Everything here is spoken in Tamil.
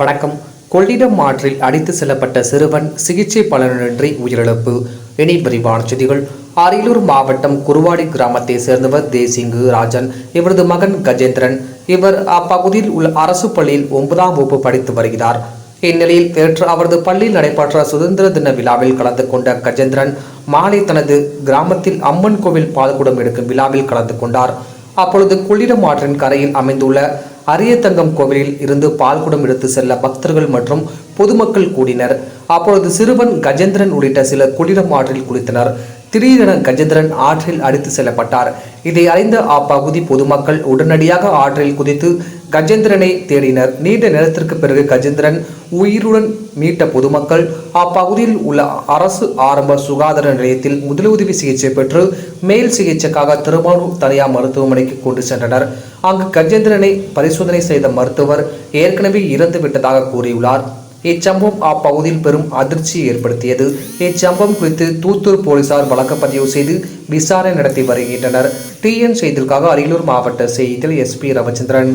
வணக்கம். கொள்ளிடம் ஆற்றில் அடித்து செல்லப்பட்ட சிறுவன் சிகிச்சை பலனின்றி உயிரிழப்பு. இனி விரிவான செய்திகள். அரியலூர் மாவட்டம் குருவாடி கிராமத்தை சேர்ந்தவர் தேசிங்கு ராஜன் இவரது மகன் கஜேந்திரன். இவர் அப்பகுதியில் உள்ள அரசு பள்ளியில் ஒன்பதாம் வகுப்பு படித்து வருகிறார். இந்நிலையில் நேற்று அவரது பள்ளியில் நடைபெற்ற சுதந்திர தின விழாவில் கலந்து கொண்ட கஜேந்திரன் மாலை தனது கிராமத்தில் அம்மன் கோவில் பால்குடம் எடுக்கும் விழாவில் கலந்து கொண்டார். அப்பொழுது கொள்ளிடம் ஆற்றின் கரையில் அமைந்துள்ள அரியத்தங்கம் கோவிலில் இருந்து பால்குடம் எடுத்து செல்ல பக்தர்கள் மற்றும் பொதுமக்கள் கூடினர். அப்பொழுது சிறுவன் கஜேந்திரன் உள்ளிட்ட சிலர் குளிரம் ஆற்றில் குளித்தனர். திடீரென கஜேந்திரன் ஆற்றில் அடித்து செல்லப்பட்டார். இதை அறிந்த அப்பகுதி பொதுமக்கள் உடனடியாக ஆற்றில் குதித்து கஜேந்திரனை தேடினர். நீண்ட நேரத்திற்கு பிறகு கஜேந்திரன் உயிருடன் மீட்ட பொதுமக்கள் அப்பகுதியில் உள்ள அரசு ஆரம்ப சுகாதார நிலையத்தில் முதலுதவி சிகிச்சை பெற்று மேல் சிகிச்சைக்காக திருவாரூர் தனியார் மருத்துவமனைக்கு கொண்டு சென்றனர். அங்கு கஜேந்திரனை பரிசோதனை செய்த மருத்துவர் ஏற்கனவே இறந்து விட்டதாக கூறியுள்ளார். இச்சம்பவம் அப்பகுதியில் பெரும் அதிர்ச்சியை ஏற்படுத்தியது. இச்சம்பவம் குறித்து தூத்தூர் போலீசார் வழக்கப்பதிவு செய்து விசாரணை நடத்தி வருகின்றனர். டிஎன் செய்திற்காக அரியலூர் மாவட்ட செய்தியில் எஸ்பி ரவிச்சந்திரன்.